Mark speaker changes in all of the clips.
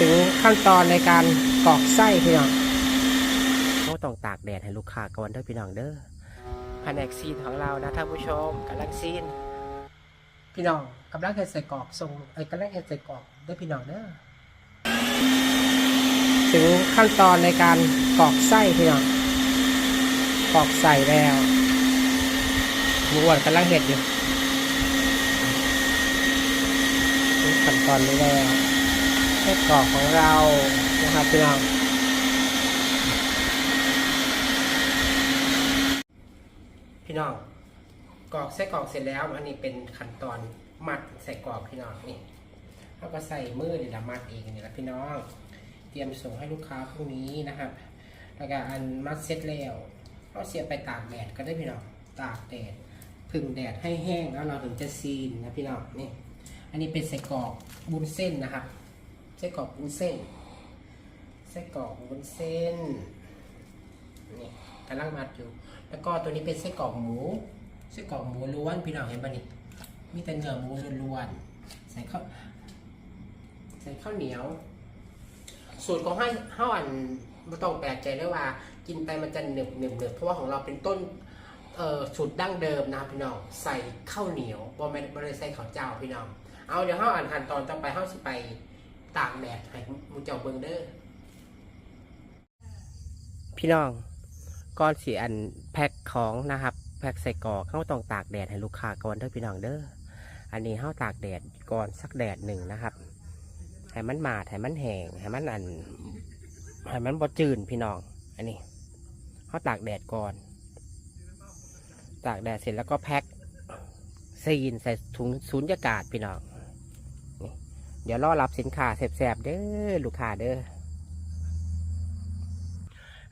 Speaker 1: ถึงขั้นตอนในการกรอกไส้พี่น้องเขาต้องตากแดดให้ลูกค้าก่อนเด้อพี่น้องเด้อแผนกซีนของเรานะท่านผู้ชมกำลังซีน พี่น้องกำลังเฮ็ดใส่กรอกส่งไอ้ยกำลังเฮ็ดใส่กรอกเด้อพี่น้องเด้อถึงขั้นตอนในการกรอกไส้พี่น้องกรอกใส่แล้วหมูอ้วนกำลังเฮ็ดอยู่ถึงขั้นตอนนี้แล้วไส้กรอกของเรานะครับพี่น้องพี่น้องกรอกไส้กรอกเสร็จแล้ว อันนี้เป็นขั้นตอนมัดใส่กรอกพี่น้องนี่เราก็ใส่มือนี่ละมัดเองนี่แหละพี่น้อง เตรียมส่งให้ลูกค้าพรุ่งนี้นะครับ แล้วก็อันมัดเสร็จแล้วเราเสียบไปตากแดดก็ได้พี่น้องตากแดดพึ่งแดดให้แห้งแล้วเราถึงจะซีนนะพี่น้องนี่อันนี้เป็นไส้กรอกบุนเส้นนะครับ ไส้กรอกบุนเส้นไส้กรอกบุนเส้นนี่กำลังมัดอยู่ แล้วก็ตัวนี้เป็นไส้กรอกหมูไส้กรอกหมูล้วนพี่น้องเห็นปะนี่มีแต่เนื้อหมูล้วนๆใส่ข้าวใส่ข้าวเหนียว สูตรของให้ห้าอันไม่ต้องแปลกใจเลยว่า กินไปมันจะหนึบหนึบหนึบเพราะว่าของเราเป็นต้นสูตรดั้งเดิมนะพี่น้องใส่ข้าวเหนียวบ่แม่ได้ใส่ข้าวเจ้าพี่น้องเอาเดี๋ยวห้าอ่านขั้นตอนต่อไปห้าสิไป ตากแดดให้มูเจ้าเบิ่งเด้อพี่น้องก่อนสีอันแพ็คของนะครับ แพ็คใส่กรอกเขาต้องตากแดดให้ลูกค้าก่อนเด้อพี่น้องเด้ออันนี้เขาตากแดดก่อนสักแดดหนึ่งนะครับให้มันมาดให้มันแห้งให้มันอันให้มันบ่จืดพี่น้อง อันนี้เขาตากแดดก่อน ตากแดดเสร็จแล้วก็แพ็คซีนใส่ถุงสูญญากาศพี่น้อง เดี๋ยวรอรับสินค้าแสบๆเด้อลูกค้าเด้อ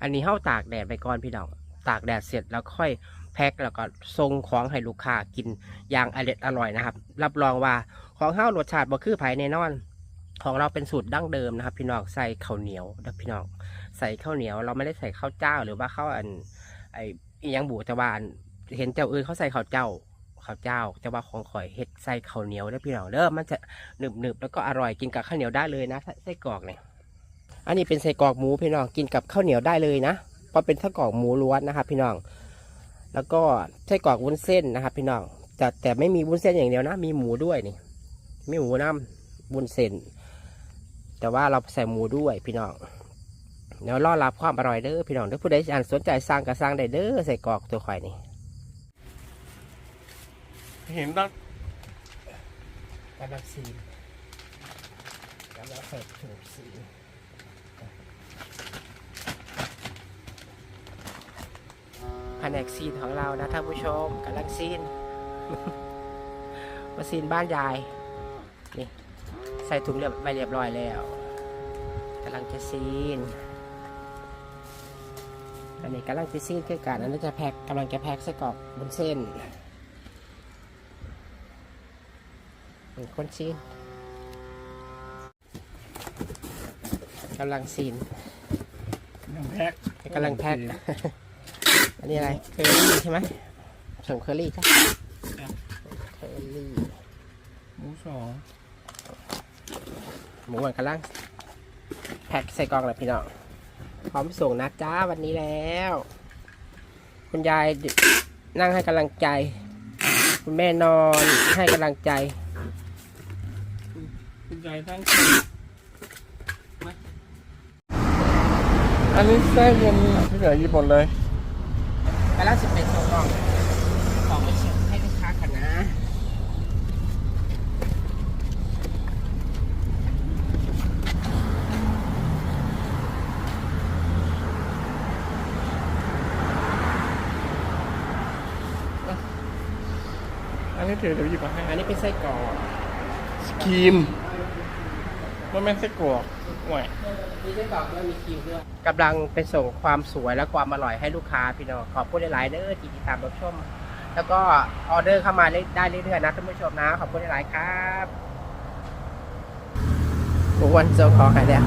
Speaker 1: อันนี้เขาตากแดดไปก่อนพี่น้อง ตากแดดเสร็จแล้วค่อยแพ็คแล้วก็ส่งของให้ลูกค้ากินอย่างอร่อยอร่อยนะครับ รับรองว่าของเฮารสชาติบ่คือไผ่แน่นอน ของเราเป็นสูตรดั้งเดิมนะครับ พี่น้องใส่ข้าวเหนียวนะพี่น้องใส่ข้าวเหนียว เราไม่ได้ใส่ข้าวเจ้าหรือว่าข้าวอันไอยังบูแต่ว่านเห็นเจ้าอื่นเขาใส่ข้าวเจ้า ข้าวเจ้า แต่ว่าของข่อยเฮ็ดใส่ข้าวเหนียวนะพี่น้องเด้อมันจะหนึบหนึบแล้วก็อร่อยกินกับข้าวเหนียวได้เลยนะไส้กรอกเนี่ยอันนี้เป็นไส้กรอกหมูพี่น้องกินกับข้าวเหนียวได้เลยนะเพราะเป็นไส้กรอกหมูล้วนนะครับพี่น้อง แล้วก็ไส้กรอกวุ้นเส้นนะครับพี่น้องแต่แต่ไม่มีวุ้นเส้นอย่างเดียวนะ มีหมูด้วยนี่มีหมูน้ำวุ้นเส้น แต่ว่าเราใส่หมูด้วยพี่น้องเดี๋ยวรอรับความอร่อยเด้อพี่น้องถ้าผู้ใดอ่านสนใจสร้างก็สร้างได้เด้อใส่กรอกตัวข่อยนี่
Speaker 2: เห็นตั้ง
Speaker 1: กำลังซีกำลังใส่ถุงซีแผนกซีนของเรานะท่านผู้ชมกำลังซีนมาซีนบ้านยายนี่ใส่ถุงเรียบไปเรียบร้อยแล้วกำลังจะซีนอันนี้กำลังจะซีนคือการอันนี้จะแพ็คกำลังจะแพ็คไส้กรอกบนเส้น เป็นคนซีนกำลังซีน
Speaker 2: ยังแพ็ค
Speaker 1: กำลังแพ็คอันนี้อะไรเคอรี่ใช่ไหมส่งเคอรี่ใช่เคอรี่
Speaker 2: หมูสอง
Speaker 1: หมูหวานกำลังแพ็คใส่กล่องแล้วพี่น้องพร้อมส่งนะจ้าวันนี้แล้ว คุณยายนั่งให้กำลังใจ คุณแม่นอนให้กำลังใจ
Speaker 2: คุณยายตั้งใจอันนี้ไส้เย็นที่เหลือญี่ปุ่นเลย
Speaker 1: ไปแล้วสิบเป็นตัวกล่องขอไปเช็คให้ลูกค้ากันนะ
Speaker 2: อันนี้ถือเดี๋ยวหยิบมาให้
Speaker 1: อันนี้เป็นไส้กรอก
Speaker 2: สกรีม ว่าแม่นไส้กรอกห่วย
Speaker 1: มีไส้กรอกด้วยมีคิวด้วยกำลังไปส่งความสวยและความอร่อยให้ลูกค้าพี่น้องขอบคุณหลายๆเด้อที่ติดตามรับชม แล้วก็ออเดอร์เข้ามาได้เรื่อยๆนะท่านผู้ชมนะ ขอบคุณหลายๆครับวันเจ้าของหายแล้ว